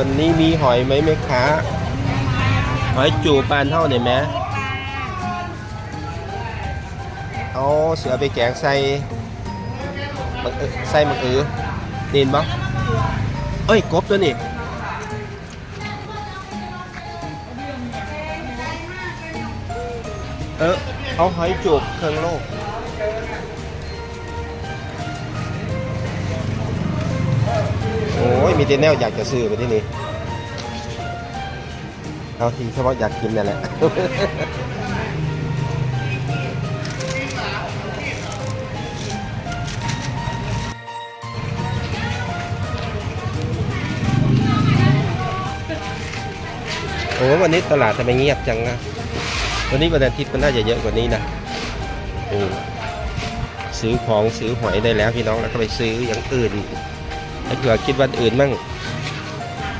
วันนี้มีหอยไหมแม่ค้าหอยจูปานเท่าไหร่ไหมเอาเสือไปแกงใส่ใส่มะเอือนีนบ่เอ้ยกบตัวนี้เออเอาหอยจูบเครื่องโลก มีแต่แนวอยากจะซื้อไปที่นี่เอาทีเฉพาะอยากกินนั่นแหละโอ้วันนี้ตลาดทำไมเงียบจังนะ วันนี้วันอาทิตย์มันน่าจะเยอะกว่านี้นะซื้อของซื้อหอยได้แล้วพี่น้องแล้วก็ไปซื้ออย่างอื่น ถ้าเผื่อคิดวันอื่นมั่ง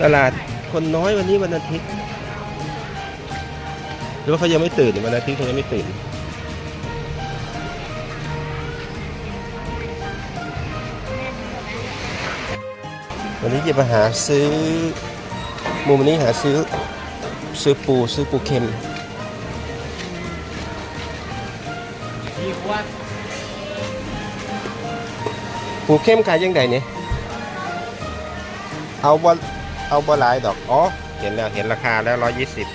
ตลาดคนน้อยวันนี้วันอาทิตย์ หรือว่าเขายังไม่ตื่นวันอาทิตย์เขายังไม่ตื่นวันนี้จะมาหาซื้อมุมนี้หาซื้อซื้อปูซื้อปูเค็มปูเข้มขายยังไงเนี่ย เอาบอเอาบอหลายดอก อ๋อ เห็นแล้วเห็นราคาแล้วร้อยยี่สิบ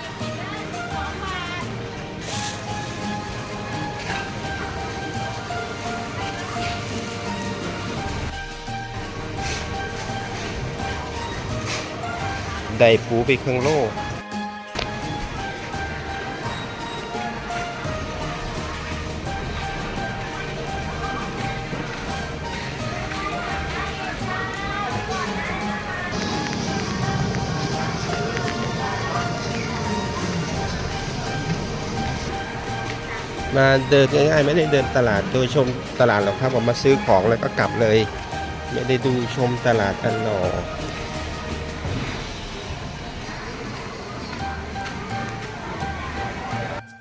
ได้ปูไปครึ่งโล มาเดินง่ายๆไม่ได้เดินตลาดโดยชมตลาดหรอกครับผมมาซื้อของแล้วก็กลับเลย ไม่ได้ดูชมตลาดกันหรอก